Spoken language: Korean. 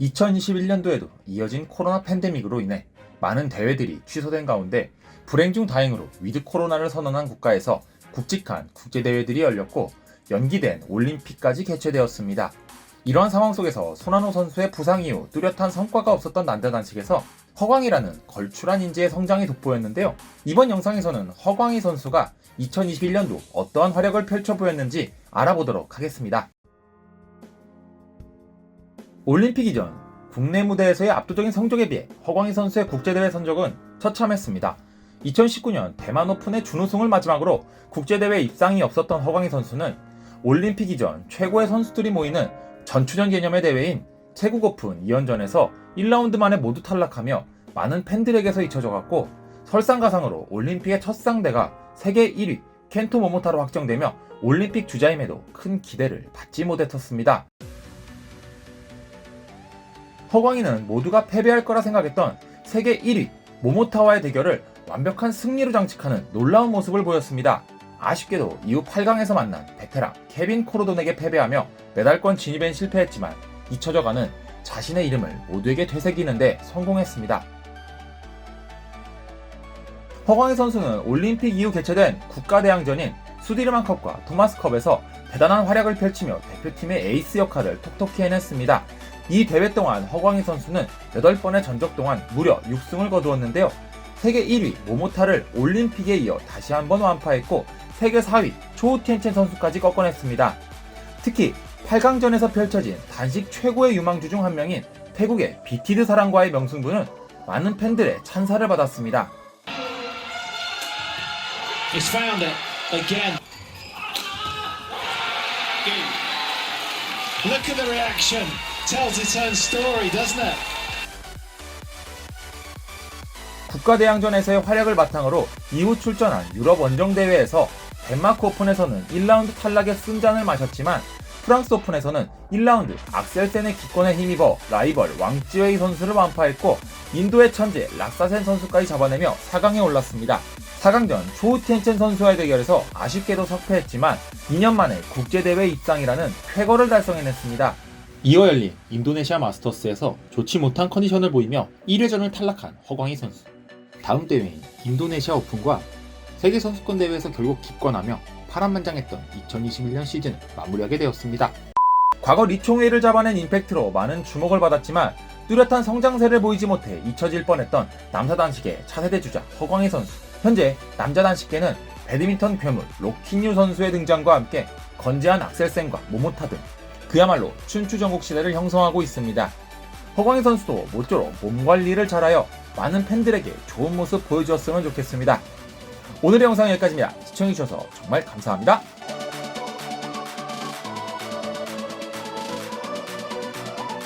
(2021년도에도) 이어진 코로나 팬데믹으로 인해 많은 대회들이 취소된 가운데 불행 중 다행으로 위드 코로나를 선언한 국가에서 굵직한 국제대회들이 열렸고 연기된 올림픽까지 개최되었습니다. 이러한 상황 속에서 손한호 선수의 부상 이후 뚜렷한 성과가 없었던 난자단식에서 허광이라는 걸출한 인재의 성장이 돋보였는데요. 이번 영상에서는 허광이 선수가 2021년도 어떠한 활약을 펼쳐 보였는지 알아보도록 하겠습니다. 올림픽 이전 국내 무대에서의 압도적인 성적에 비해 허광희 선수의 국제대회 선적은 처참했습니다. 2019년 대만 오픈의 준우승을 마지막으로 국제대회 입상이 없었던 허광희 선수는 올림픽 이전 최고의 선수들이 모이는 전추전 개념의 대회인 태국 오픈 2연전에서 1라운드 만에 모두 탈락하며 많은 팬들에게서 잊혀져갔고 설상가상으로 올림픽의 첫 상대가 세계 1위 켄토 모모타로 확정되며 올림픽 주자임에도 큰 기대를 받지 못했었습니다. 허광이는 모두가 패배할 거라 생각했던 세계 1위 모모타와의 대결을 완벽한 승리로 장식하는 놀라운 모습을 보였습니다. 아쉽게도 이후 8강에서 만난 베테랑 케빈 코로돈에게 패배하며 메달권 진입엔 실패했지만 잊혀져가는 자신의 이름을 모두에게 되새기는데 성공했습니다. 허광희 선수는 올림픽 이후 개최된 국가대항전인 수디르만컵과 토마스컵에서 대단한 활약을 펼치며 대표팀의 에이스 역할을 톡톡히 해냈습니다. 이 대회 동안 허광희 선수는 8번의 전적 동안 무려 6승을 거두었는데요. 세계 1위 모모타를 올림픽에 이어 다시 한번 완파했고 세계 4위 초우티엔첸 선수까지 꺾어냈습니다. 특히 8강전에서 펼쳐진 단식 최고의 유망주 중 한 명인 태국의 비티드 사랑과의 명승부는 많은 팬들의 찬사를 받았습니다. 국가대항전에서의 활약을 바탕으로 이후 출전한 유럽 원정대회에서 덴마크 오픈에서는 1라운드 탈락의 쓴잔을 마셨지만 프랑스 오픈에서는 1라운드 악셀센의 기권에 힘입어 라이벌 왕찌웨이 선수를 완파했고 인도의 천재 락사센 선수까지 잡아내며 4강에 올랐습니다. 4강전 초우티엔첸 선수와의 대결에서 아쉽게도 석패했지만 2년 만에 국제대회 입상이라는 쾌거를 달성해냈습니다. 이어 열린 인도네시아 마스터스에서 좋지 못한 컨디션을 보이며 1회전을 탈락한 허광희 선수. 다음 대회인 인도네시아 오픈과 세계 선수권 대회에서 결국 기권하며 파란만장했던 2021년 시즌을 마무리하게 되었습니다. 과거 리총회를 잡아낸 임팩트로 많은 주목을 받았지만 뚜렷한 성장세를 보이지 못해 잊혀질 뻔했던 남자 단식의 차세대 주자 허광희 선수. 현재 남자 단식계는 배드민턴 괴물 로키뉴 선수의 등장과 함께 건재한 악셀센과 모모타 등 그야말로 춘추 전국 시대를 형성하고 있습니다. 허광희 선수도 모쪼록 몸 관리를 잘하여 많은 팬들에게 좋은 모습 보여주었으면 좋겠습니다. 오늘의 영상은 여기까지입니다. 시청해주셔서 정말 감사합니다.